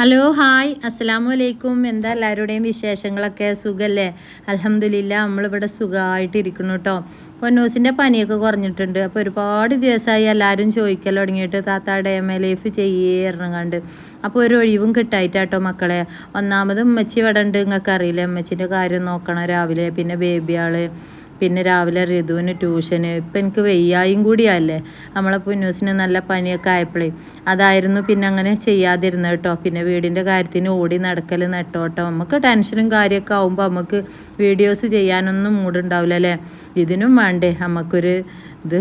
Hello hi അസ്സാം അലൈക്കും എന്താ എല്ലാവരുടെയും വിശേഷങ്ങളൊക്കെ? സുഖല്ലേ? അലഹമില്ല നമ്മളിവിടെ സുഖമായിട്ട് ഇരിക്കുന്നു കേട്ടോ പൊന്നൂസിന്റെ പനിയൊക്കെ കുറഞ്ഞിട്ടുണ്ട്. അപ്പോൾ ഒരുപാട് ദിവസമായി എല്ലാവരും ചോദിക്കൽ തുടങ്ങിയിട്ട് താത്ത ഡേമ ലൈഫ് കണ്ട് അപ്പോൾ ഒരു ഒഴിവും കിട്ടായിട്ടാട്ടോ മക്കളെ. ഒന്നാമത് ഉമ്മച്ചി ഇവിടെ ഉണ്ട് നിങ്ങൾക്ക് അറിയില്ല ഉമ്മച്ചിന്റെ കാര്യം നോക്കണം രാവിലെ. പിന്നെ ബേബി ആൾ. പിന്നെ രാവിലെ ഋതുവിന് ട്യൂഷന്. ഇപ്പം എനിക്ക് വെയ്യായും കൂടിയല്ലേ. നമ്മളെ പുന്നൂസിന് നല്ല പനിയൊക്കെ ആയപ്പോഴേ അതായിരുന്നു പിന്നെ അങ്ങനെ ചെയ്യാതിരുന്നത് കേട്ടോ. പിന്നെ വീടിന്റെ കാര്യത്തിന് ഓടി നടക്കൽ നെട്ടോട്ടോ. നമുക്ക് ടെൻഷനും കാര്യമൊക്കെ ആകുമ്പോൾ നമുക്ക് വീഡിയോസ് ചെയ്യാനൊന്നും മൂടുണ്ടാവില്ല അല്ലേ? ഇതിനും വേണ്ടേ. നമുക്കൊരു ഇത്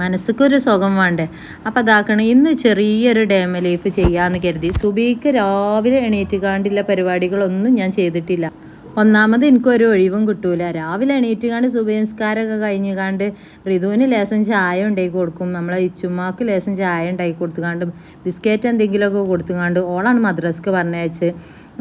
മനസ്സുക്കൊരു സുഖം വേണ്ടേ. അപ്പം അതാക്കണം ഇന്ന് ചെറിയൊരു ഡേമ ലൈഫ് ചെയ്യാമെന്ന് കരുതി. സുബീക്ക് രാവിലെ എണീറ്റ് കാണ്ടില്ല പരിപാടികളൊന്നും ഞാൻ ചെയ്തിട്ടില്ല. ഒന്നാമത് എനിക്കൊരു ഒഴിവും കിട്ടൂല. രാവിലെ എണീറ്റ് കണ്ട് സുബേൻസ്കാരൊക്കെ കഴിഞ്ഞ് കണ്ട് ഋതുവിന് ലേശം ചായ ഉണ്ടാക്കി കൊടുക്കും. നമ്മളെ ഇച്ചുമ്മാക്ക് ലേശം ചായ ഉണ്ടാക്കി കൊടുത്തുകാണ്ട് ബിസ്ക്കറ്റ് എന്തെങ്കിലുമൊക്കെ കൊടുത്തുകാണ്ട് ഓളാണ് മദ്രസ്ക്ക് പറഞ്ഞയച്ച്.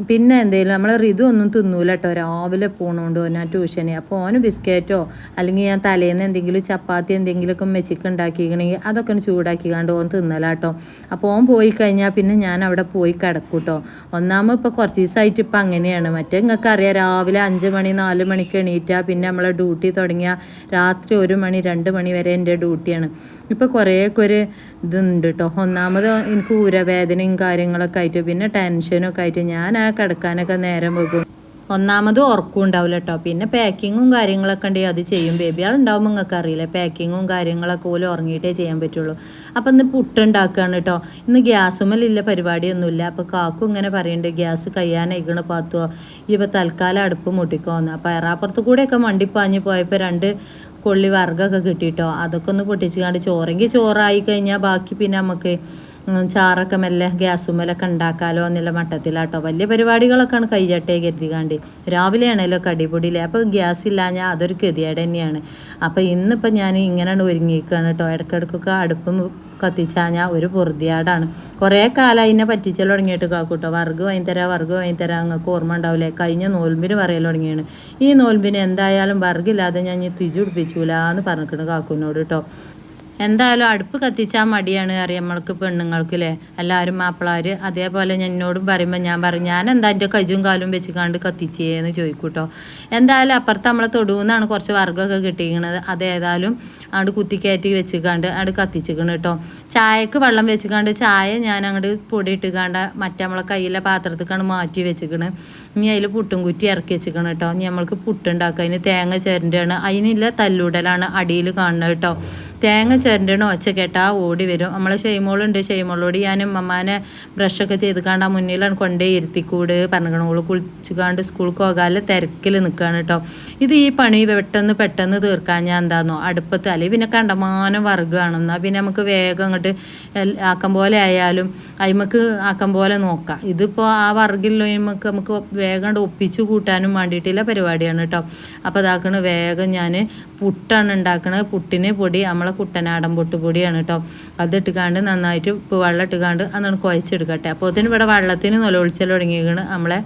പിന്നെ എന്തെങ്കിലും നമ്മൾ ഋതു ഒന്നും തിന്നൂല കേട്ടോ രാവിലെ പോകണോണ്ട് ഞാൻ ട്യൂഷന്. അപ്പോൾ ഓന് ബിസ്ക്കറ്റോ അല്ലെങ്കിൽ ഞാൻ തലേന്ന് എന്തെങ്കിലും ചപ്പാത്തി എന്തെങ്കിലുമൊക്കെ മെച്ചിക്ക് ഉണ്ടാക്കിക്കണമെങ്കിൽ അതൊക്കെ ചൂടാക്കി കണ്ട് ഓൻ തിന്നലാട്ടോ. അപ്പോൾ ഓൻ പോയി കഴിഞ്ഞാൽ പിന്നെ ഞാൻ അവിടെ പോയി കിടക്കൂട്ടോ. ഒന്നാമത് ഇപ്പോൾ കുറച്ച് ദിവസമായിട്ട് ഇപ്പം അങ്ങനെയാണ്. മറ്റേ നിങ്ങൾക്ക് അറിയാം രാവിലെ അഞ്ച് മണി നാല് മണിക്ക് എണീറ്റാൽ പിന്നെ നമ്മളെ ഡ്യൂട്ടി തുടങ്ങിയ രാത്രി ഒരു മണി രണ്ട് മണി വരെ എന്റെ ഡ്യൂട്ടിയാണ്. ഇപ്പോൾ കുറേയൊക്കെ ഒരു ഇതുണ്ട് കേട്ടോ ഒന്നാമത് എനിക്ക് ഊരവേദനയും കാര്യങ്ങളൊക്കെ ആയിട്ട് പിന്നെ ടെൻഷനൊക്കെ ആയിട്ട് ഞാൻ ആ കിടക്കാനൊക്കെ നേരം വെക്കും ഒന്നാമത് ഉറക്കും ഉണ്ടാവില്ല കേട്ടോ പിന്നെ പാക്കിങ്ങും കാര്യങ്ങളൊക്കെ ഉണ്ടെങ്കിൽ അത് ചെയ്യും. ബേബി ആളുണ്ടാവുമ്പോൾ നിങ്ങൾക്ക് അറിയില്ല പാക്കിങ്ങും കാര്യങ്ങളൊക്കെ പോലും ഉറങ്ങിയിട്ടേ ചെയ്യാൻ പറ്റുള്ളൂ. അപ്പം ഇന്ന് പുട്ടുണ്ടാക്കുകയാണ് കേട്ടോ ഇന്ന് ഗ്യാസുമല്ലില്ല പരിപാടിയൊന്നുമില്ല. അപ്പോൾ കാക്കും ഇങ്ങനെ പറയുന്നുണ്ട് ഗ്യാസ് കഴിയാനായിക്കണ പാത്തുവോ? ഇപ്പോൾ തൽക്കാലം അടുപ്പ് മുട്ടിക്കോന്ന് അപ്പോൾ എറാപ്പുറത്ത് കൂടെയൊക്കെ മണ്ടിപ്പാഞ്ഞ് പോയപ്പോൾ രണ്ട് കൊള്ളി വർഗമൊക്കെ കിട്ടിയിട്ടോ അതൊക്കെ ഒന്ന് പൊട്ടിച്ച് കണ്ട് ചോറെങ്കിൽ ചോറായി കഴിഞ്ഞാൽ ബാക്കി പിന്നെ നമുക്ക് ചാറൊക്കെ മെല്ലെ ഗ്യാസുമ്മലൊക്കെ ഉണ്ടാക്കാലോ എന്നുള്ള മട്ടത്തിലാട്ടോ. വലിയ പരിപാടികളൊക്കെയാണ് കൈചട്ടയെ കരുതികാണ്ട് രാവിലെയാണല്ലോ കടിപൊടിയിലെ അപ്പോൾ ഗ്യാസ് ഞാൻ അതൊരു ഗതിയേട് തന്നെയാണ് അപ്പോൾ ഇന്നിപ്പോൾ ഞാൻ ഇങ്ങനെയാണ് ഒരുങ്ങിയിരിക്കുകയാണ് കേട്ടോ ഇടയ്ക്കിടയ്ക്കൊക്കെ അടുപ്പം കത്തിച്ചാഞ്ഞാൽ ഒരു പൊറുതിയാടാണ്. കുറേ കാലം അതിനെ പറ്റിച്ചാൽ തുടങ്ങിയിട്ട് കാക്കൂട്ടോ. വർഗ് വാങ്ങിത്തരാ വർഗ് വാങ്ങിത്തരാ അങ്ങക്ക് ഓർമ്മ ഉണ്ടാവില്ലേ കഴിഞ്ഞ നോൽമ്പിന് പറയൽ തുടങ്ങിയാണ്. ഈ നോൽമ്പിന് എന്തായാലും വർഗില്ലാതെ ഞാൻ തിജു പിടിപ്പിച്ചൂല എന്ന് പറഞ്ഞിട്ടുണ്ട് കാക്കൂനോട് കേട്ടോ എന്തായാലും അടുപ്പ് കത്തിച്ചാൽ മടിയാണ് അറിയാം നമ്മൾക്ക് പെണ്ണുങ്ങൾക്ക് അല്ലേ എല്ലാവരും മാപ്പിളാർ അതേപോലെ എന്നോടും പറയുമ്പോൾ ഞാൻ പറയും ഞാൻ എന്താ എന്റെ കജും കാലും വെച്ച് കണ്ട് കത്തിച്ചേന്ന് ചോദിക്കൂട്ടോ. എന്തായാലും അപ്പുറത്ത് നമ്മളെ തൊടുവെന്നാണ് കുറച്ച് വർഗമൊക്കെ കിട്ടിയിരിക്കുന്നത് അതേതായാലും അങ്ങോട്ട് കുത്തിക്കയറ്റി വെച്ചിക്കാണ്ട് അങ്ങോട്ട് കത്തിച്ചിക്കണം കേട്ടോ ചായക്ക് വെള്ളം വെച്ചിക്കാണ്ട് ചായ ഞാൻ അങ്ങോട്ട് പൊടി ഇട്ടുകാണ്ട് മറ്റേ നമ്മളെ കയ്യിലെ പാത്രത്തേക്കാണ് മാറ്റി വെച്ചിക്കണ്. ഇനി അതിൽ പുട്ടും കുറ്റി ഇറക്കി വെച്ചിക്കണം കേട്ടോ ഇനി നമ്മൾക്ക് പുട്ടുണ്ടാക്കുക അതിന് തേങ്ങ ചേരേണ്ടതാണ് അതിനില്ല തല്ലുടലാണ് അടിയിൽ കാണുന്നത് കേട്ടോ തേങ്ങ ചേരന്റെയാണ് ഒച്ച കേട്ടാ ഓടി വരും. നമ്മളെ ഷെയ്മോളുണ്ട്. ഷെയ്മോളോട് ഞാൻ അമ്മാനെ ബ്രഷൊക്കെ ചെയ്ത് ആ മുന്നിലാണ് കൊണ്ടേ ഇരുത്തിക്കൂട്. പറഞ്ഞിക്കണം ഓൾ കുളിച്ചു കാണ്ട് സ്കൂൾക്ക് പോകാതെ തിരക്കിൽ നിൽക്കുകയാണ് കേട്ടോ ഇത് ഈ പണി പെട്ടെന്ന് പെട്ടെന്ന് തീർക്കാൻ ഞാൻ എന്താണെന്നോ അടുപ്പത്ത് അല്ലെങ്കിൽ പിന്നെ കണ്ടമാനം വർഗമാണ് പിന്നെ നമുക്ക് വേഗം അങ്ങോട്ട് ആക്കം പോലെ ആയാലും അയിമക്ക് ആക്കം പോലെ നോക്കാം. ഇതിപ്പോൾ ആ വർഗിൽ നമുക്ക് നമുക്ക് വേഗം ഒപ്പിച്ച് കൂട്ടാനും വേണ്ടിയിട്ടുള്ള പരിപാടിയാണ് കേട്ടോ അപ്പോൾ അതാക്കണ വേഗം ഞാൻ പുട്ടാണ് ഉണ്ടാക്കണത് പുട്ടിന് പൊടി നമ്മളെ കുട്ടനാടൻ പൊട്ട് പൊടിയാണ് കേട്ടോ അത് ഇട്ടുകാണ്ട് നന്നായിട്ട് ഇപ്പോൾ വെള്ളം ഇട്ടുകാണ്ട് അന്നാണ് കുഴച്ചെടുക്കട്ടെ. അപ്പോൾ അതിന് ഇവിടെ വെള്ളത്തിന് നിലവിളിച്ചാൽ തുടങ്ങിയിരിക്കുന്നത് നമ്മളെ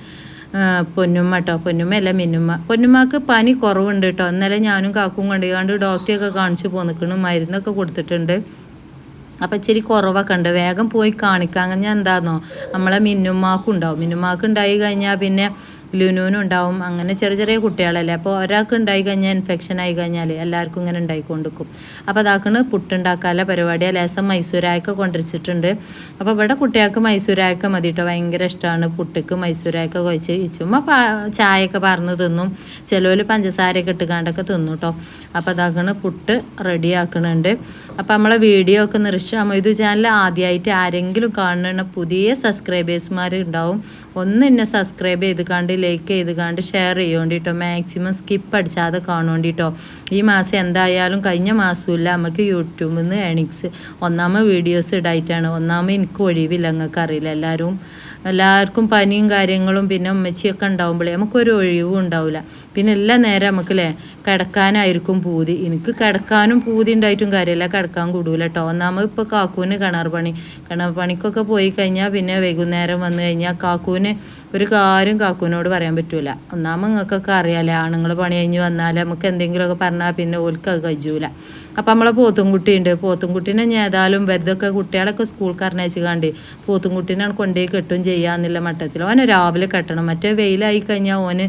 പൊന്നുമ്മ കേട്ടോ പൊന്നുമ്മ അല്ല മിന്നുമ്മ. പൊന്നുമ്മക്ക് പനി കുറവുണ്ട് കേട്ടോ ഇന്നലെ ഞാനും കാക്കും കണ്ടുകാണ്ട് ഡോക്ടറെയൊക്കെ കാണിച്ചു പോന്നിക്കണം. മരുന്നൊക്കെ കൊടുത്തിട്ടുണ്ട്. അപ്പം ഇച്ചിരി കുറവൊക്കെ ഉണ്ട്. വേഗം പോയി കാണിക്കാം. അങ്ങനെ എന്താണെന്നോ നമ്മളെ മിന്നുമാക്കുണ്ടാവും മിന്നുമാക്ക് ഉണ്ടായി കഴിഞ്ഞാൽ പിന്നെ ലുനുവിനും ഉണ്ടാവും അങ്ങനെ ചെറിയ ചെറിയ കുട്ടികളല്ലേ. അപ്പോൾ ഒരാൾക്ക് ഉണ്ടായി കഴിഞ്ഞാൽ ഇൻഫെക്ഷൻ ആയി കഴിഞ്ഞാൽ എല്ലാവർക്കും ഇങ്ങനെ ഉണ്ടായിക്കൊണ്ടിരിക്കും. അപ്പോൾ അതാക്കണ് പുട്ടുണ്ടാക്കാനുള്ള പരിപാടി. ലേസം മൈസൂരായൊക്കെ കൊണ്ടുവച്ചിട്ടുണ്ട്. അപ്പോൾ ഇവിടെ കുട്ടികൾക്ക് മൈസൂരായൊക്കെ മതി കേട്ടോ ഭയങ്കര ഇഷ്ടമാണ് പുട്ടിക്ക് മൈസൂരായൊക്കെ കഴിച്ച്. ചുമ്മാ ചായയൊക്കെ പറന്ന് തിന്നും. ചിലവർ പഞ്ചസാരയൊക്കെ ഇട്ടുകാണ്ടൊക്കെ തിന്നു കേട്ടോ അപ്പോൾ അതാക്കണ് പുട്ട് റെഡി ആക്കണുണ്ട് അപ്പോൾ നമ്മളെ വീഡിയോ ഒക്കെ നിർഷ അമൈദു ചാനൽ ആദ്യമായിട്ട് ആരെങ്കിലും കാണുന്ന പുതിയ സബ്സ്ക്രൈബേഴ്സ്മാർ ഉണ്ടാവും. ഒന്ന് എന്നെ സബ്സ്ക്രൈബ് ചെയ്ത് കണ്ട് ലൈക്ക് ചെയ്ത് കണ്ട് ഷെയർ ചെയ്യുകൊണ്ടിട്ടോ മാക്സിമം സ്കിപ്പ് അടിച്ചാതെ കാണുകൊണ്ടിട്ടോ ഈ മാസം എന്തായാലും കഴിഞ്ഞ മാസമില്ല നമുക്ക് യൂട്യൂബിൽ നിന്ന് എണിക്സ് ഒന്നാമത് വീഡിയോസ് ഇടായിട്ടാണ്. ഒന്നാമത് എനിക്ക് ഒഴിവില്ല നിങ്ങൾക്ക് അറിയില്ല എല്ലാവരും എല്ലാവർക്കും പനിയും കാര്യങ്ങളും പിന്നെ ഉമ്മച്ചിയൊക്കെ ഉണ്ടാവുമ്പോഴേ നമുക്കൊരു ഒഴിവും ഉണ്ടാവില്ല പിന്നെ എല്ലാ നേരം നമുക്കല്ലേ കിടക്കാനായിരിക്കും പൂതി. എനിക്ക് കിടക്കാനും പൂതി ഉണ്ടായിട്ടും കാര്യമില്ല കിടക്കാൻ കൂടൂല കേട്ടോ ഒന്നാമത് ഇപ്പോൾ കാക്കൂന് കിണർ പണി. കിണർ പണിക്കൊക്കെ പോയി കഴിഞ്ഞാൽ പിന്നെ വൈകുന്നേരം വന്നു കഴിഞ്ഞാൽ കാക്കൂന് ഒരു കാര്യം കാക്കൂനോട് പറയാൻ പറ്റൂല. ഒന്നാമത് നിങ്ങൾക്കൊക്കെ അറിയാലേ ആണുങ്ങൾ പണി കഴിഞ്ഞ് വന്നാൽ നമുക്ക് എന്തെങ്കിലുമൊക്കെ പറഞ്ഞാൽ പിന്നെ ഓൽക്ക് അത് കഴിയൂല അപ്പം നമ്മളെ പോത്തുംകുട്ടിയുണ്ട്. പോത്തുംകുട്ടീനെ ഞാൻ ഏതായാലും വെറുതൊക്കെ കുട്ടികളൊക്കെ സ്കൂൾ കറണയച്ച് കണ്ട് പോത്തുംകുട്ടീനെ കൊണ്ടുപോയി കെട്ടും ചെയ്യാന്നുള്ള മട്ടത്തിൽ. ഓനെ രാവിലെ കെട്ടണം. മറ്റേ വെയിലായി കഴിഞ്ഞാൽ ഓന്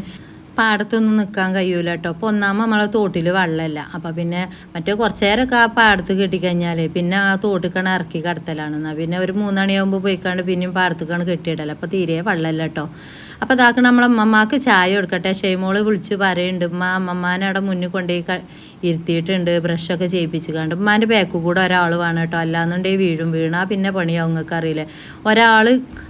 പാടത്തൊന്നും നിൽക്കാൻ കഴിയൂല കേട്ടോ അപ്പോൾ ഒന്നാമത് നമ്മളെ തോട്ടിൽ വെള്ളമില്ല അപ്പോൾ പിന്നെ മറ്റേ കുറച്ച് നേരമൊക്കെ ആ പാടത്ത് കെട്ടിക്കഴിഞ്ഞാൽ പിന്നെ ആ തോട്ടിക്കാണ് ഇറക്കി കടത്തലാണ്. എന്നാൽ പിന്നെ ഒരു മൂന്നണിയാകുമ്പോൾ പോയിക്കാണ്ട് പിന്നെയും പാടത്തേക്കാണ് കെട്ടിയിടല. അപ്പോൾ തീരെ വെള്ളമില്ല കേട്ടോ അപ്പോൾ അതാക്ക് നമ്മളെ അമ്മമ്മക്ക് ചായ കൊടുക്കട്ടെ. ഷെയ്മോൾ വിളിച്ച് പറയുന്നുണ്ട് ഉമ്മ അമ്മമ്മാനെ അവിടെ മുന്നിൽ കൊണ്ടുപോയി ഇരുത്തിയിട്ടുണ്ട് ബ്രഷൊക്കെ ചെയ്യിപ്പിച്ച് കണ്ട് ഉമ്മാന്റെ ബാക്ക് കൂടെ ഒരാൾ വേണം കേട്ടോ. അല്ലാന്നുണ്ടെങ്കിൽ വീഴും. വീണാ പിന്നെ പണിയാവും നിങ്ങൾക്ക് അറിയില്ല. ഒരാൾ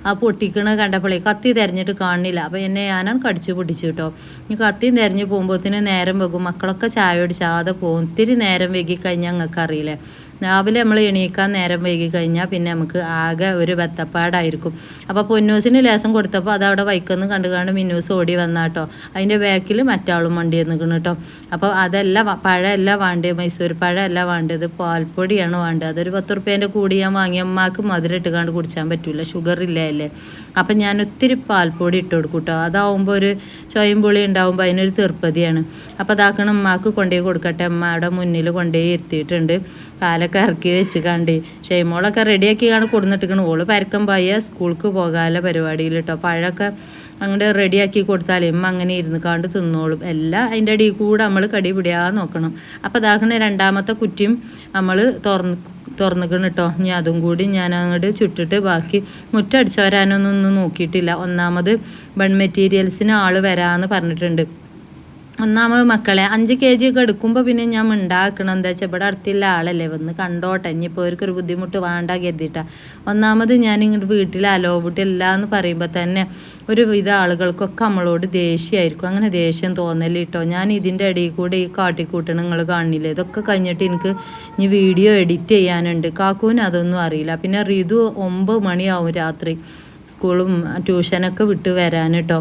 ആ പൊട്ടിക്കണ കണ്ടപ്പോഴേ കത്തി തിരഞ്ഞിട്ട് കാണില്ല അപ്പോൾ എന്നെ ഞാനാണ് കടിച്ചു പൊട്ടിച്ചു കേട്ടോ. ഈ കത്തിയും തിരഞ്ഞ് പോകുമ്പോഴത്തേന് നേരം വെക്കും മക്കളൊക്കെ ചായ ഒടിച്ചാതെ പോകും. ഒത്തിരി നേരം വൈകി കഴിഞ്ഞാൽ നിങ്ങൾക്ക് അറിയില്ലേ. രാവിലെ നമ്മൾ എണീക്കാൻ നേരം വൈകി കഴിഞ്ഞാൽ പിന്നെ നമുക്ക് ആകെ ഒരു ബത്തപ്പാടായിരിക്കും അപ്പോൾ പൊന്നൂസിന് ലേസം കൊടുത്തപ്പോൾ അത് അവിടെ വൈക്കൊന്ന് കണ്ടു മിന്നൂസ് ഓടി വന്നാട്ടോ. അതിന്റെ ബാക്കിൽ മറ്റാളും വണ്ടി നിൽക്കണം കേട്ടോ. അപ്പോൾ അതല്ല പഴമല്ല വേണ്ടത് മൈസൂർ പഴമല്ല വേണ്ടത്. പാൽപ്പൊടിയാണ് വേണ്ടത് അതൊരു പത്ത് റുപ്യേന്റെ കൂടി ഞാൻ വാങ്ങിയ അമ്മാക്ക് മധുരം ഇട്ടുകൊണ്ട് കുടിച്ചാൻ പറ്റില്ല ഷുഗർ ഇല്ല അല്ലേ? അപ്പം ഞാൻ ഒത്തിരി പാൽപ്പൊടി ഇട്ട് കൊടുക്കും കേട്ടോ. അതാവുമ്പോൾ ഒരു ചൊയം പുളി ഉണ്ടാവുമ്പോൾ അതിനൊരു തീർപ്പതിയാണ്. അപ്പോൾ അതാക്കണം അമ്മാക്ക് കൊണ്ടുപോയി കൊടുക്കട്ടെ. അമ്മയുടെ മുന്നിൽ കൊണ്ടുപോയി ഇരുത്തിയിട്ടുണ്ട്. കാലൊക്കെ ഇറക്കി വെച്ച് കണ്ട്. ഷെയ്മോളൊക്കെ റെഡിയാക്കി കാണും കൊടുന്നിട്ടിക്കണം ഓൾ പരക്കം പോയ സ്കൂൾക്ക് പോകാനുള്ള പരിപാടിയിൽ കേട്ടോ പഴമൊക്കെ അങ്ങോട്ട് റെഡിയാക്കി കൊടുത്താലേ ഉമ്മ അങ്ങനെ ഇരുന്ന് കാണ്ട് തിന്നോളും. എല്ലാം അതിന്റെ അടിയിൽ കൂടെ നമ്മൾ കടി പിടിയാതെ നോക്കണം. അപ്പോൾ അതാക്കണ രണ്ടാമത്തെ കുറ്റിയും നമ്മൾ തുറന്ന് തുറന്നിക്കണം കേട്ടോ ഇനി അതും കൂടി ഞാൻ അങ്ങോട്ട് ചുട്ടിട്ട് ബാക്കി മുറ്റടിച്ച് വരാനൊന്നും ഒന്നും നോക്കിയിട്ടില്ല. ഒന്നാമത് ബൺ മെറ്റീരിയൽസിന് ആൾ വരാമെന്ന് പറഞ്ഞിട്ടുണ്ട്. ഒന്നാമത് മക്കളെ അഞ്ച് കെ ജി ഒക്കെ എടുക്കുമ്പോൾ പിന്നെ ഞാൻ ഉണ്ടാക്കണം എന്താ വെച്ചാൽ ഇവിടെ അടുത്തുള്ള ആളല്ലേ വന്ന് കണ്ടോട്ടെ ഇനിയിപ്പോൾ അവർക്കൊരു ബുദ്ധിമുട്ട് വേണ്ട കരുതിയിട്ടാ ഒന്നാമത് ഞാൻ ഇങ്ങോട്ട് വീട്ടിൽ അലോവിട്ടില്ല എന്ന് പറയുമ്പോൾ തന്നെ ഒരു വിധ ആളുകൾക്കൊക്കെ നമ്മളോട് ദേഷ്യമായിരിക്കും. അങ്ങനെ ദേഷ്യം തോന്നൽ കേട്ടോ ഞാൻ ഇതിന്റെ ഇടയിൽ കൂടെ ഈ കാട്ടിക്കൂട്ടണം നിങ്ങൾ കാണില്ലേ? ഇതൊക്കെ കഴിഞ്ഞിട്ട് എനിക്ക് ഇനി വീഡിയോ എഡിറ്റ് ചെയ്യാനുണ്ട്. കാക്കൂന് അതൊന്നും അറിയില്ല. പിന്നെ റിതു ഒമ്പത് മണിയാവും രാത്രി സ്കൂളും ട്യൂഷനൊക്കെ വിട്ട് വരാൻ കേട്ടോ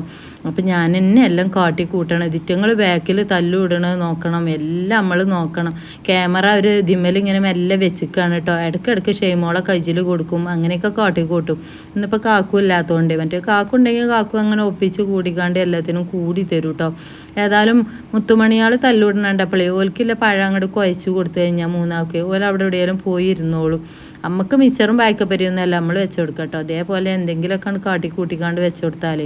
അപ്പം ഞാൻ തന്നെ എല്ലാം കാട്ടി കൂട്ടണം. ഇതിറ്റങ്ങൾ ബാക്കിൽ തല്ലുവിടണത് നോക്കണം. എല്ലാം നമ്മൾ നോക്കണം. ക്യാമറ ഒരു ഇതിമ്മൽ ഇങ്ങനെ മെല്ലെ വെച്ചിക്കാണ് കേട്ടോ ഇടയ്ക്കിടയ്ക്ക് ഷെയ്മോളെ കയ്യിൽ കൊടുക്കും. അങ്ങനെയൊക്കെ കാട്ടി കൂട്ടും. ഇന്നിപ്പോൾ കാക്കു ഇല്ലാത്തതുകൊണ്ട് മറ്റേ കാക്കു ഉണ്ടെങ്കിൽ കാക്കു അങ്ങനെ ഒപ്പിച്ച് കൂടിക്കാണ്ട് എല്ലാത്തിനും കൂടി തരും കേട്ടോ ഏതായാലും മുത്തുമണിയാൾ തല്ലുവിടണണ്ടപ്പോഴേ ഓൽക്കില്ല പഴം അങ്ങോട്ട് കുഴച്ച് കൊടുത്തു കഴിഞ്ഞാൽ മൂന്നാൾക്ക് ഓല അവിടെ എവിടെയാലും പോയി ഇരുന്നോളും. നമുക്ക് മിച്ചറും ബാക്കപ്പരിയൊന്നുമല്ല നമ്മൾ വെച്ചു കൊടുക്കാം കേട്ടോ അതേപോലെ എന്തെങ്കിലുമൊക്കെ കാട്ടി കൂട്ടിക്കാണ്ട് വെച്ചു കൊടുത്താൽ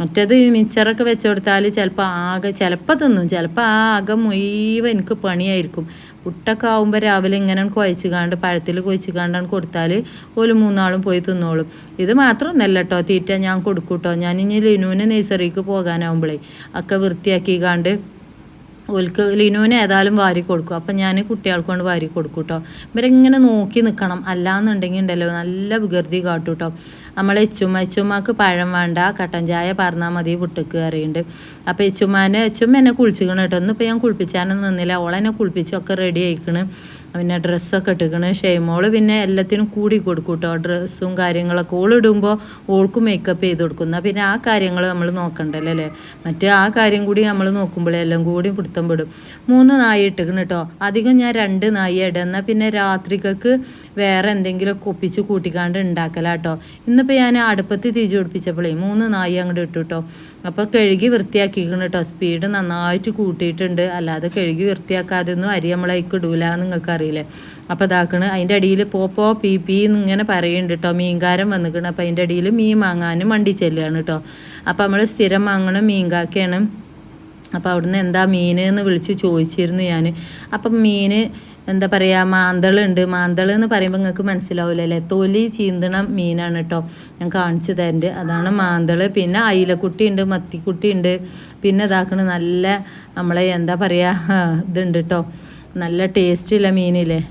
മറ്റേത് മിച്ചറൊക്കെ വെച്ച് കൊടുത്താൽ ചിലപ്പോൾ ആകെ ചിലപ്പോൾ തിന്നും ചിലപ്പോൾ ആ ആകെ മുഴുവൻ എനിക്ക് പണിയായിരിക്കും. പുട്ടൊക്കെ ആകുമ്പോൾ രാവിലെ ഇങ്ങനെ കുഴച്ച് കാണ്ട് പഴത്തിൽ കുഴച്ച് കാണ്ടാണ് കൊടുത്താൽ ഒരു മൂന്നാളും പോയി തിന്നോളും. ഇത് മാത്രമൊന്നല്ല കേട്ടോ തീറ്റ ഞാൻ കൊടുക്കൂട്ടോ. ഞാൻ ഇനി ലിനുവിന് നഴ്സറിക്ക് പോകാനാവുമ്പോഴേ ഒക്കെ വൃത്തിയാക്കി കാണ്ട് ഓൽക്ക് ലിനുവിന് ഏതായാലും വാരി കൊടുക്കും. അപ്പം ഞാൻ കുട്ടികൾക്ക് കൊണ്ട് വാരി കൊടുക്കും കേട്ടോ ഇവരിങ്ങനെ നോക്കി നിൽക്കണം അല്ലാന്നുണ്ടെങ്കിൽ ഉണ്ടല്ലോ നല്ല വികൃതി കാട്ടും കേട്ടോ നമ്മളെ എച്ചുമ്മ എച്ചുമ്മക്ക് പഴം വേണ്ട കട്ടൻ ചായ പറഞ്ഞാൽ മതി പുട്ടക്ക് കറിയുണ്ട്. അപ്പോൾ എച്ചുമ്മാനെ എച്ചുമ്മ എന്നെ കുളിച്ചിക്കണം കേട്ടോ ഒന്നിപ്പോൾ ഞാൻ കുളിപ്പിച്ചാനൊന്നും നിന്നില്ല. ഓളെന്നെ കുളിപ്പിച്ചൊക്കെ റെഡി ആയിക്കണ്. പിന്നെ ഡ്രസ്സൊക്കെ ഇട്ടിക്കണ് ഷെയ്മോൾ പിന്നെ എല്ലാത്തിനും കൂടി കൊടുക്കും കേട്ടോ ഡ്രസ്സും കാര്യങ്ങളൊക്കെ ഓളിടുമ്പോൾ ഓൾക്ക് മേക്കപ്പ് ചെയ്ത് കൊടുക്കുന്ന പിന്നെ ആ കാര്യങ്ങൾ നമ്മൾ നോക്കണ്ടല്ലോ അല്ലേ? മറ്റേ ആ കാര്യം കൂടി നമ്മൾ നോക്കുമ്പോഴേ എല്ലാം കൂടി പിടുത്തം പെടും. മൂന്ന് നായി ഇട്ടിക്കണ് കേട്ടോ അധികം ഞാൻ രണ്ട് നായി ഇടുക എന്നാൽ പിന്നെ രാത്രിക്കൊക്കെ വേറെ എന്തെങ്കിലുമൊക്കെ ഒപ്പിച്ച് കൂട്ടിക്കാണ്ട് ഉണ്ടാക്കലാട്ടോ ഇന്നിപ്പോൾ ഞാൻ അടുപ്പത്ത് തിരിച്ചു പിടിപ്പിച്ചപ്പോഴേ മൂന്ന് നായി അങ്ങോട്ട് ഇട്ടു കേട്ടോ അപ്പോൾ കഴുകി വൃത്തിയാക്കിക്കണം കേട്ടോ സ്പീഡ് നന്നായിട്ട് കൂട്ടിയിട്ടുണ്ട്. അല്ലാതെ കഴുകി വൃത്തിയാക്കാതെ ഒന്നും അരി നമ്മളേക്ക് ഇടൂല നിങ്ങൾക്ക് അറിയില്ലേ അപ്പോൾ ഇതാക്കണ് അതിന്റെ അടിയിൽ പോപ്പോ പി പി എന്നിങ്ങനെ പറയുന്നുണ്ട് കേട്ടോ മീൻകാരം വന്നിക്കണം. അപ്പോൾ അതിന്റെ അടിയിൽ മീൻ വാങ്ങാനും വണ്ടി ചെല്ലുകയാണ് കേട്ടോ അപ്പോൾ നമ്മൾ സ്ഥിരം വാങ്ങണ മീൻകാക്കയാണ്. അപ്പോൾ അവിടുന്ന് എന്താ മീൻ എന്ന് വിളിച്ച് ചോദിച്ചിരുന്നു ഞാൻ അപ്പം മീൻ എന്താ പറയുക മാന്തളുണ്ട് മാന്തൾ എന്ന് പറയുമ്പോൾ നിങ്ങൾക്ക് മനസ്സിലാവില്ല അല്ലേ തൊലി ചീന്തണ മീനാണ് കേട്ടോ ഞാൻ കാണിച്ചു തരണ്ട്. അതാണ് മാന്തൾ പിന്നെ അയിലക്കുട്ടി ഉണ്ട് മത്തിക്കുട്ടി ഉണ്ട് പിന്നെ ഇതാക്കണ നല്ല നമ്മളെ എന്താ പറയുക ഇതുണ്ട് കേട്ടോ നല്ല ടേസ്റ്റുള്ള മീനില്ലേ?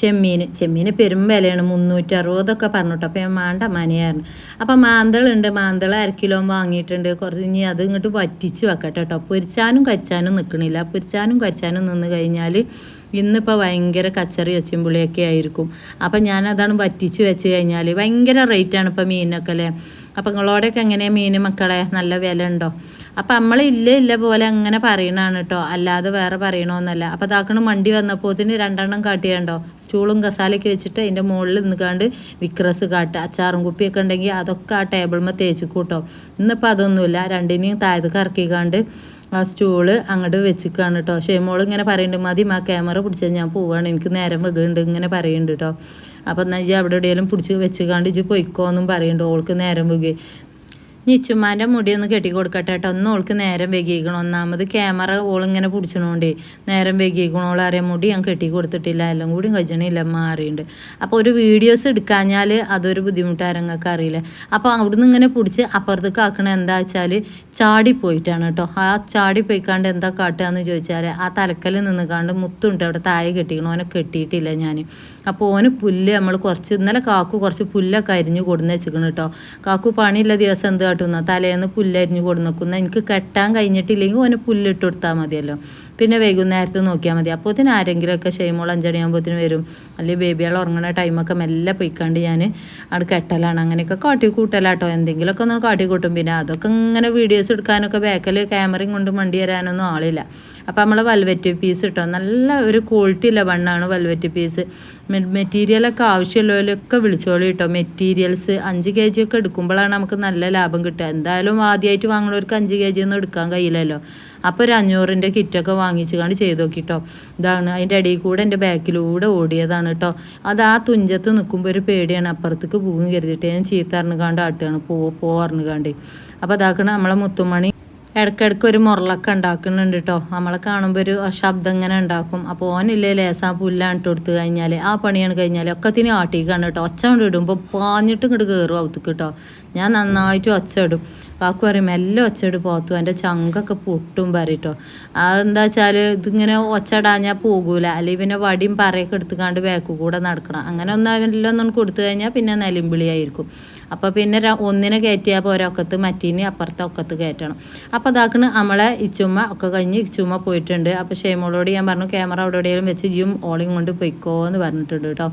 ചെമ്മീൻ ചെമ്മീൻ പെരും വിലയാണ്. മുന്നൂറ്റി അറുപതൊക്കെ പറഞ്ഞിട്ട്. അപ്പോൾ ഞാൻ വേണ്ട മനയായിരുന്നു. അപ്പം മാന്തളുണ്ട്. മാന്തള അര കിലോ വാങ്ങിയിട്ടുണ്ട്. കുറച്ച് ഇനി അത് ഇങ്ങോട്ട് വറ്റിച്ച് വെക്കട്ടെ കേട്ടോ പൊരിച്ചാനും കച്ചാനും നിൽക്കണില്ല പൊരിച്ചാനും കച്ചാനും നിന്ന് കഴിഞ്ഞാൽ ഇന്നിപ്പോൾ ഭയങ്കര കച്ചറി ഒച്ചിമ്പുളിയൊക്കെ ആയിരിക്കും. അപ്പം ഞാനതാണ് വറ്റിച്ച് വെച്ച് കഴിഞ്ഞാൽ ഭയങ്കര റേറ്റാണ് ഇപ്പോൾ മീനൊക്കെ അല്ലേ? അപ്പം നിങ്ങളോടൊക്കെ എങ്ങനെയാണ് മീൻ മക്കളെ? നല്ല വില ഉണ്ടോ? അപ്പം നമ്മൾ ഇല്ല ഇല്ല പോലെ അങ്ങനെ പറയണതാണ് കേട്ടോ അല്ലാതെ വേറെ പറയണമെന്നല്ല അപ്പം ഇതാക്കണം വണ്ടി വന്നപ്പോൾ ഇതിന് രണ്ടെണ്ണം കാട്ടിയാണ്ടോ? സ്റ്റൂളും കസാലയൊക്കെ വെച്ചിട്ട് അതിന്റെ മുകളിൽ നിൽക്കാണ്ട് വിക്രസ് കാട്ടുക അച്ചാറും കുപ്പിയൊക്കെ ഉണ്ടെങ്കിൽ അതൊക്കെ ആ ടേബിൾമേ തേച്ച് കൂട്ടോ. ഇന്നിപ്പോൾ അതൊന്നുമില്ല രണ്ടിനെയും തായത് കറക്കിക്കാണ്ട് ആ സ്റ്റൂൾ അങ്ങോട്ട് വെച്ചിക്കാണ് കേട്ടോ ഷെയ്മോൾ ഇങ്ങനെ പറയുന്നുണ്ട് മതി ആ ക്യാമറ പിടിച്ചാൽ ഞാൻ പോവാണ്. എനിക്ക് നേരം വെക്കുന്നുണ്ട് ഇങ്ങനെ പറയുന്നുണ്ട് കേട്ടോ അപ്പം എന്നാൽ ഇജ്ജ് അവിടെ എവിടെയെങ്കിലും പിടിച്ച് വെച്ചുകാണ്ട് ഇജ്ജ് പൊയ്ക്കോന്നും പറയുന്നുണ്ട് ഓൾക്ക് നേരം നിച്ചുമ്മാന്റെ മുടി ഒന്ന് കെട്ടി കൊടുക്കട്ടെ കേട്ടോ ഒന്ന് ഓൾക്ക് നേരം വെകിക്കണം? ഒന്നാമത് ക്യാമറ ഓളിങ്ങനെ പിടിച്ചണോണ്ടേ നേരം വെകിക്കണോൾ അറിയാൻ മുടി ഞാൻ കെട്ടി കൊടുത്തിട്ടില്ല എല്ലാം കൂടി കഴിച്ചണില്ല മാറിയുണ്ട് അപ്പോൾ ഒരു വീഡിയോസ് എടുക്കാഞ്ഞാൽ അതൊരു ബുദ്ധിമുട്ട് ആരങ്ങൾക്ക് അറിയില്ല? അപ്പോൾ അവിടുന്ന് ഇങ്ങനെ പിടിച്ച് അപ്പുറത്തേക്ക് ആക്കണ എന്താ വെച്ചാൽ ചാടി പോയിട്ടാണ് കേട്ടോ ആ ചാടി പോയിക്കാണ്ട് എന്താ കാട്ടുകയെന്ന് ചോദിച്ചാൽ ആ തലക്കൽ നിന്നുകാണ്ട് മുത്തുണ്ട്. അവിടെ താഴെ കെട്ടിക്കണം. ഓനെ കെട്ടിയിട്ടില്ല ഞാൻ അപ്പോൾ ഓന് പുല്ല് നമ്മൾ കുറച്ച് ഇന്നലെ കാക്കു കുറച്ച് പുല്ലൊക്കെ അരിഞ്ഞ് കൊടുന്ന് വെച്ചിക്കണം കേട്ടോ കാക്കു പണിയുള്ള ദിവസം എന്ത് കാട്ടുന്ന തലേന്ന് പുല്ലരിഞ്ഞ് കൊടുന്നേക്കുന്ന. എനിക്ക് കെട്ടാൻ കഴിഞ്ഞിട്ടില്ലെങ്കിൽ ഓന് പുല്ലിട്ട് കൊടുത്താൽ മതിയല്ലോ. പിന്നെ വൈകുന്നേരത്ത് നോക്കിയാൽ മതി. അപ്പോൾ ആരെങ്കിലും ആരെങ്കിലുമൊക്കെ ഷെയ്മോൾ അഞ്ചണിയാകുമ്പോഴത്തേന് വരും. അല്ലെങ്കിൽ ബേബികൾ ഉറങ്ങുന്ന ടൈമൊക്കെ മെല്ലെ പോയിക്കാണ്ട് ഞാൻ അവിടെ കെട്ടലാണ്. അങ്ങനെയൊക്കെ കാട്ടി കൂട്ടലാട്ടോ എന്തെങ്കിലുമൊക്കെ ഒന്ന് കാട്ടി കൂട്ടും പിന്നെ അതൊക്കെ ഇങ്ങനെ വീഡിയോസ് എടുക്കാനൊക്കെ ബാക്കിൽ ക്യാമറയും കൊണ്ട് മണ്ടി വരാനൊന്നും ആളില്ല. അപ്പോൾ നമ്മൾ വൽവെറ്റ് പീസ് ഇട്ടോ. നല്ല ഒരു ക്വാളിറ്റി ഉള്ള ബണ്ണാണ് വൽവെറ്റ് പീസ് മെറ്റീരിയലൊക്കെ ആവശ്യമുള്ളവരൊക്കെ വിളിച്ചോളി കേട്ടോ മെറ്റീരിയൽസ് അഞ്ച് കെ ജി ഒക്കെ എടുക്കുമ്പോഴാണ് നമുക്ക് നല്ല ലാഭം കിട്ടുക. എന്തായാലും ആദ്യമായിട്ട് വാങ്ങുന്നവർക്ക് അഞ്ച് കെ ജി ഒന്നും എടുക്കാൻ കഴിയില്ലല്ലോ. അപ്പോൾ ഒരു അഞ്ഞൂറിന്റെ കിറ്റൊക്കെ വാങ്ങിച്ചു കണ്ട് ചെയ്ത് നോക്കിട്ടോ ഇതാണ് അതിന്റെ ഇടയിൽ കൂടെ എന്റെ ബാക്കിലൂടെ ഓടിയതാണ് കേട്ടോ അത് ആ തുഞ്ചത്ത് നിൽക്കുമ്പോൾ ഒരു പേടിയാണ്. അപ്പുറത്തേക്ക് പോകും കരുതിയിട്ട് ഞാൻ ചീത്ത കാണ്ട് ആട്ടുകയാണ്. പോ പോറിഞ്ഞുകാണ്ട് അപ്പോൾ അതാക്കണം നമ്മളെ മുത്തുമണി ഇടയ്ക്കിടയ്ക്ക് ഒരു മുറലൊക്കെ ഉണ്ടാക്കുന്നുണ്ട് കേട്ടോ നമ്മളെ കാണുമ്പോൾ ഒരു ശബ്ദം ഇങ്ങനെ ഉണ്ടാക്കും. അപ്പോൾ ഓനില്ലേ ലേസാ പുല്ലാണ് ഇട്ട് കൊടുത്തു കഴിഞ്ഞാൽ ആ പണിയാണ് കഴിഞ്ഞാൽ ഒക്കത്തിന് ആട്ടിക്കാണ് കേട്ടോ ഒച്ച കൊണ്ട് ഇടുമ്പോൾ പാഞ്ഞിട്ട് ഇങ്ങോട്ട് കയറും അവത്തേക്ക് കേട്ടോ ഞാൻ നന്നായിട്ട് ഒച്ച ഇടും. കാക്കു പറയും എല്ലാം ഒച്ചയിട് പോത്തു. എന്റെ ചങ്കൊക്കെ പൊട്ടും പറയട്ടോ അതെന്താ വെച്ചാൽ ഇതിങ്ങനെ ഒച്ചടാഞ്ഞാൽ പോകൂല. അല്ലെങ്കിൽ പിന്നെ വടിയും പറയൊക്കെ എടുത്തുകാണ്ട് ബാക്ക് കൂടെ നടക്കണം. അങ്ങനെ ഒന്നും അവനെല്ലാം ഒന്നും കൊടുത്തു കഴിഞ്ഞാൽ പിന്നെ നിലമ്പിളിയായിരിക്കും അപ്പോൾ പിന്നെ ഒന്നിനെ കയറ്റിയാൽ പോരാ ഒക്കത്ത് മറ്റീനെ അപ്പുറത്തെ ഒക്കത്ത് കയറ്റണം. അപ്പോൾ അതാക്കണ് നമ്മളെ ഇച്ചുമ്മ ഒക്കെ കഴിഞ്ഞ് ഇച്ചുമ്മ പോയിട്ടുണ്ട്. അപ്പോൾ ഷെയ്മോളോട് ഞാൻ പറഞ്ഞു ക്യാമറ അവിടെ എവിടെയെങ്കിലും വെച്ച് ജിയും ഓളിയും കൊണ്ട് പൊയ്ക്കോ എന്ന് പറഞ്ഞിട്ടുണ്ട് കേട്ടോ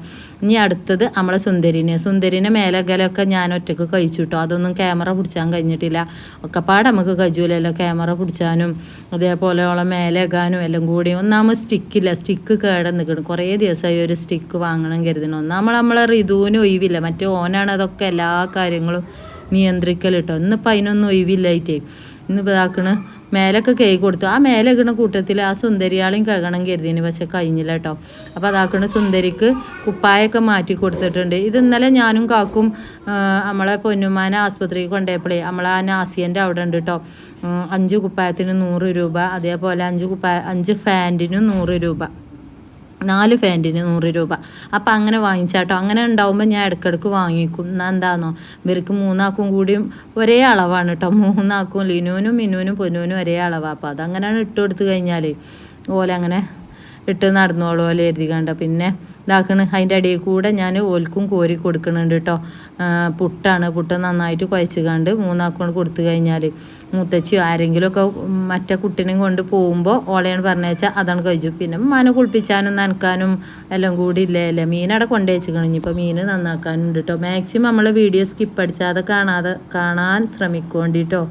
ഇനി അടുത്തത് നമ്മളെ സുന്ദരിനെ. സുന്ദരിനെ മേലകലൊക്കെ ഞാൻ ഒറ്റയ്ക്ക് കഴിച്ചു കേട്ടോ അതൊന്നും ക്യാമറ പിടിച്ചാൻ കഴിഞ്ഞിട്ടില്ല. ഒക്കെപ്പാട് നമുക്ക് കഴിയൂലല്ലോ ക്യാമറ പിടിച്ചാനും അതേപോലെ ഓളെ മേലേക്കാനും എല്ലാം കൂടി. ഒന്നാമത് സ്റ്റിക്കില്ല സ്റ്റിക്ക് കേട നിൽക്കണം കുറേ ദിവസമായി ഒരു സ്റ്റിക്ക് വാങ്ങണം കരുതണം. ഒന്നാമത് നമ്മളെ ഋതുവിന് ഒഴിവില്ല. മറ്റേ ഓനാണ് അതൊക്കെ എല്ലാ കാര്യങ്ങളും നിയന്ത്രിക്കൽ കേട്ടോ ഇന്നിപ്പോൾ അതിനൊന്നും ഒഴിവില്ലായിട്ടേ ഇന്നിപ്പോൾ ഇതാക്കണ മേലൊക്കെ കൈ കൊടുത്തു. ആ മേലെ കൂട്ടത്തിൽ ആ സുന്ദരിയാളെയും കകണം കരുതിന്. പക്ഷെ കഴിഞ്ഞില്ല കേട്ടോ. അപ്പോൾ അതാക്കണ സുന്ദരിക്ക് കുപ്പായൊക്കെ മാറ്റി കൊടുത്തിട്ടുണ്ട്. ഇത് ഇന്നലെ ഞാനും കാക്കും നമ്മളെ പൊന്നുമാന ആസ്പത്രിക്ക് കൊണ്ടുപോയപ്പോഴേ നമ്മളെ ആ നാസിയന്റെ അവിടെ ഉണ്ട് കേട്ടോ. അഞ്ച് കുപ്പായത്തിന് നൂറ് രൂപ. അതേപോലെ അഞ്ച് കുപ്പായ അഞ്ച് ഫാന്റിനും നൂറ് രൂപ. നാല് ഫാന്റിന് നൂറ് രൂപ. അപ്പം അങ്ങനെ വാങ്ങിച്ചാട്ടോ. അങ്ങനെ ഉണ്ടാവുമ്പോൾ ഞാൻ ഇടയ്ക്കിടയ്ക്ക് വാങ്ങിക്കും. എന്നാ എന്താണോ ഇവർക്ക് മൂന്നാക്കും കൂടിയും ഒരേ അളവാണ് കേട്ടോ മൂന്നാക്കും ലിനുവിനും മിനുവിനും പൊന്നുവിനും ഒരേ അളവാണ് അപ്പോൾ അതങ്ങനെയാണ് ഇട്ട് കൊടുത്തു കഴിഞ്ഞാൽ ഓല അങ്ങനെ ഇട്ട് നടന്നോളൂ അല്ലെ എഴുതി കണ്ട. പിന്നെ ഇതാക്കണ് അതിന്റെ അടിയിൽ കൂടെ ഞാൻ ഓൽക്കും കോരി കൊടുക്കുന്നുണ്ട് കേട്ടോ പുട്ടാണ്. പുട്ട് നന്നായിട്ട് കുഴച്ച് കണ്ട് മൂന്നാക്കൊണ്ട് കൊടുത്തു കഴിഞ്ഞാൽ മുത്തച്ചിയോ ആരെങ്കിലുമൊക്കെ മറ്റേ കുട്ടീനെയും കൊണ്ട് പോകുമ്പോൾ ഓളയാണ് പറഞ്ഞേച്ചാൽ അതാണ് കഴിച്ചു. പിന്നെ മന കുളിപ്പിച്ചാനും നനക്കാനും എല്ലാം കൂടി ഇല്ലേ അല്ലേ? മീനവിടെ കൊണ്ടുവച്ചിക്കണം ഇനിയിപ്പോൾ മീൻ നന്നാക്കാനുണ്ട് കേട്ടോ മാക്സിമം നമ്മൾ വീഡിയോ സ്കിപ്പ് അടിച്ചാതെ കാണാതെ കാണാൻ ശ്രമിക്കോണ്ടിട്ടോ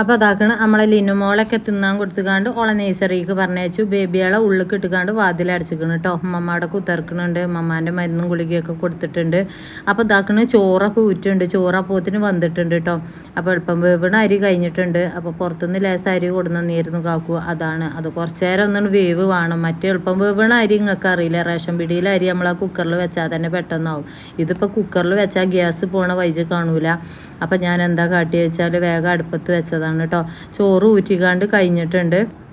അപ്പോൾ അതാക്കണം നമ്മളെ ലിനുമോളൊക്കെ തിന്നാൻ കൊടുത്തുകാണ്ട് ഓളെ നേഴ്സറിക്ക് പറഞ്ഞയച്ചു. ബേബിയാളെ ഉള്ളിൽ ഇട്ടുകാണ്ട് വാതിലടച്ചിക്കണം കേട്ടോ ഉമ്മമ്മയുടെ കുത്തിറക്കണുണ്ട് ഉമ്മമാന്റെ മരുന്നും ഗുളികയൊക്കെ കൊടുത്തിട്ടുണ്ട്. അപ്പോൾ ഇതാക്കണ ചോറൊക്കെ ഊറ്റുണ്ട് ചോറപ്പോത്തിന് വന്നിട്ടുണ്ട് കേട്ടോ അപ്പോൾ എളുപ്പം വേവണ അരി കഴിഞ്ഞിട്ടുണ്ട്. അപ്പോൾ പുറത്തുനിന്ന് ലേശം അരി കൊടുന്നീരുന്നു കാക്കു. അതാണ്. അത് കുറച്ച് നേരം ഒന്നും വേവ് വേണം. മറ്റേ എളുപ്പം വേവണ അരി നിങ്ങൾക്ക് അറിയില്ല. റേഷൻ പിടിയിലെ അരി നമ്മൾ ആ കുക്കറിൽ വെച്ചാൽ തന്നെ പെട്ടെന്നാവും. ഇതിപ്പോൾ കുക്കറിൽ വെച്ചാൽ ഗ്യാസ് പോണ വൈജ് കാണൂല. അപ്പോൾ ഞാൻ എന്താ കാട്ടി വെച്ചാൽ വേഗം അടുപ്പത്ത് വെച്ചതാണ് കേട്ടോ. ചോറ് ഊറ്റിക്കാണ്ട് കഴിഞ്ഞിട്ടുണ്ട്.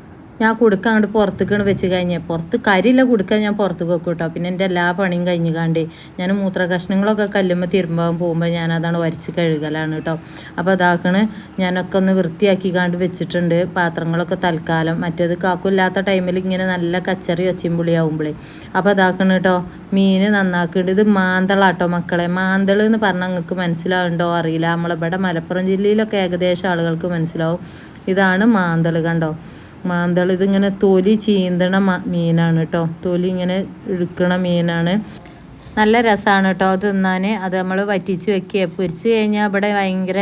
ഞാൻ കുടുക്ക അങ്ങോട്ട് പുറത്തേക്കാണ് വെച്ച് കഴിഞ്ഞ്. പുറത്ത് കരിയില്ല കുടുക്ക ഞാൻ പുറത്തേക്ക് വെക്കും കേട്ടോ പിന്നെ എന്റെ എല്ലാ പണിയും കഴിഞ്ഞ് കാണ്ടേ ഞാൻ മൂത്ര കഷ്ണങ്ങളൊക്കെ കല്ലുമ്പോൾ തിരുമ്പാൻ പോകുമ്പോൾ ഞാൻ അതാണ് വരച്ച് കഴുകലാണ് കേട്ടോ അപ്പോൾ അതാക്കണ് ഞാനൊക്കെ ഒന്ന് വൃത്തിയാക്കി കാണ്ട് വെച്ചിട്ടുണ്ട്. പാത്രങ്ങളൊക്കെ തൽക്കാലം. മറ്റേത് കാക്കില്ലാത്ത ടൈമിൽ ഇങ്ങനെ നല്ല കച്ചറി ഒച്ചയും പുളിയാവുമ്പോഴേ അപ്പോൾ അതാക്കണ് കേട്ടോ മീൻ നന്നാക്കിയിട്ട് ഇത് മാന്തളാട്ടോ മക്കളെ. മാന്തൾ എന്ന് പറഞ്ഞാൽ നിങ്ങൾക്ക് മനസ്സിലാവുണ്ടോ? അറിയില്ല. നമ്മളിവിടെ മലപ്പുറം ജില്ലയിലൊക്കെ ഏകദേശം ആളുകൾക്ക് മനസ്സിലാവും. ഇതാണ് മാന്തൾ കണ്ടോ? മാന്തൾ ഇതിങ്ങനെ തൊലി ചീന്തണ മീനാണ് കേട്ടോ തൊലി ഇങ്ങനെ ഇഴുക്കണ മീനാണ്. നല്ല രസമാണ് കേട്ടോ തിന്നാൻ അത് നമ്മൾ വറ്റിച്ച് വെക്കുക പൊരിച്ച് കഴിഞ്ഞാൽ ഇവിടെ ഭയങ്കര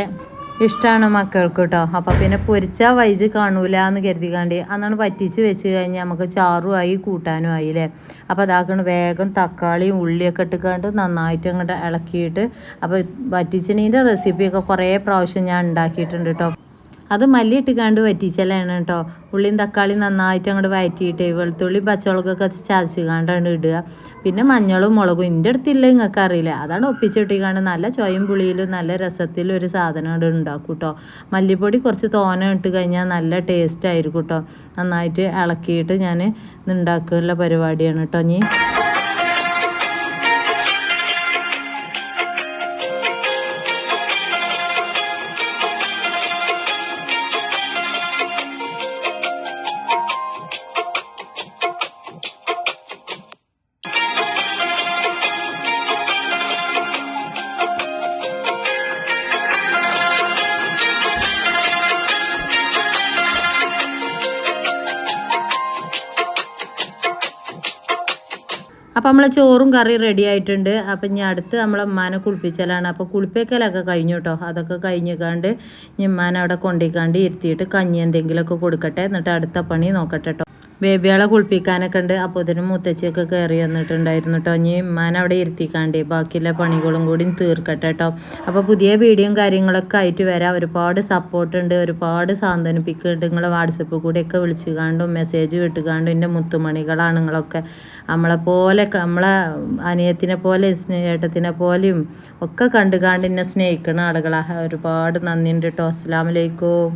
ഇഷ്ടമാണ് മക്കൾക്ക് കേട്ടോ അപ്പം പിന്നെ പൊരിച്ചാൽ വൈജ് കാണൂല എന്ന് കരുതിക്കാണ്ട് അന്നാണ് വറ്റിച്ച് വെച്ച് കഴിഞ്ഞാൽ നമുക്ക് ആയി കൂട്ടാനും ആയി അല്ലേ അപ്പോൾ അതാക്കണം വേഗം തക്കാളിയും ഉള്ളിയൊക്കെ ഇട്ടുകൊണ്ട് നന്നായിട്ട് അങ്ങോട്ട് ഇളക്കിയിട്ട് അപ്പോൾ വറ്റിച്ചിനീന്റെ റെസിപ്പിയൊക്കെ കുറേ പ്രാവശ്യം ഞാൻ ഉണ്ടാക്കിയിട്ടുണ്ട് കേട്ടോ അത് മല്ലി ഇട്ടിക്കാണ്ട് വറ്റിച്ചലാണ് കേട്ടോ. ഉള്ളിയും തക്കാളി നന്നായിട്ട് അങ്ങോട്ട് വയറ്റിയിട്ട് വെളുത്തുള്ളി പച്ചമുളകൊക്കെ ചതച്ച് കാണ്ടാണ് ഇടുക. പിന്നെ മഞ്ഞളും മുളകും എന്റെ അടുത്തില്ല നിങ്ങൾക്ക് അറിയില്ല. അതാണ് ഒപ്പിച്ചിട്ടിക്കാണ്ട് നല്ല ചോയും പുളിയിലും നല്ല രസത്തിലും ഒരു സാധനം അവിടെ ഉണ്ടാക്കും കേട്ടോ മല്ലിപ്പൊടി കുറച്ച് തോന ഇട്ട് കഴിഞ്ഞാൽ നല്ല ടേസ്റ്റ് ആയിരിക്കും കേട്ടോ നന്നായിട്ട് ഇളക്കിയിട്ട് ഞാൻ ഉണ്ടാക്കാനുള്ള പരിപാടിയാണ് കേട്ടോ ഇനി അപ്പം നമ്മളെ ചോറും കറി റെഡി ആയിട്ടുണ്ട്. അപ്പം ഇനി അടുത്ത് നമ്മളെ ഉമ്മാനെ കുളിപ്പിച്ചാലാണ്. അപ്പോൾ കുളിപ്പിക്കലൊക്കെ കഴിഞ്ഞു കേട്ടോ അതൊക്കെ കഴിഞ്ഞിക്കാണ്ട് ഇനി ഉമ്മാനെ അവിടെ കൊണ്ടിക്കാണ്ട് ഇരുത്തിയിട്ട് കഞ്ഞി എന്തെങ്കിലുമൊക്കെ കൊടുക്കട്ടെ. എന്നിട്ട് അടുത്ത പണി നോക്കട്ടെ കേട്ടോ ബേബിയാളെ കുളിപ്പിക്കാനൊക്കെ ഉണ്ട്. അപ്പോൾ ഇതിന് മുത്തച്ചിയൊക്കെ കയറി വന്നിട്ടുണ്ടായിരുന്നു കേട്ടോ ഇനി ഉമ്മാൻ അവിടെ ഇരുത്തിക്കാണ്ടേ. ബാക്കിയുള്ള പണികളും കൂടി തീർക്കട്ടെ കേട്ടോ അപ്പോൾ പുതിയ വീഡിയോയും കാര്യങ്ങളൊക്കെ ആയിട്ട് വരാം. ഒരുപാട് സപ്പോർട്ട് ഉണ്ട്. ഒരുപാട് സാന്ത്വനിപ്പിക്കുന്നുണ്ട്. നിങ്ങളെ വാട്സപ്പ് കൂടെയൊക്കെ വിളിച്ചു കാണ്ടും മെസ്സേജ് വിട്ടുകാണ്ടും എന്റെ മുത്തുമണികളാണ് നിങ്ങളൊക്കെ. നമ്മളെ പോലെ നമ്മളെ അനിയത്തിനെ പോലെ ഏട്ടത്തിനെ പോലെയും ഒക്കെ കണ്ടുകാണ്ട് എന്നെ സ്നേഹിക്കുന്ന ആളുകളാണ് ഒരുപാട് നന്ദിയുണ്ട് കേട്ടോ അസ്സാം വലൈക്കും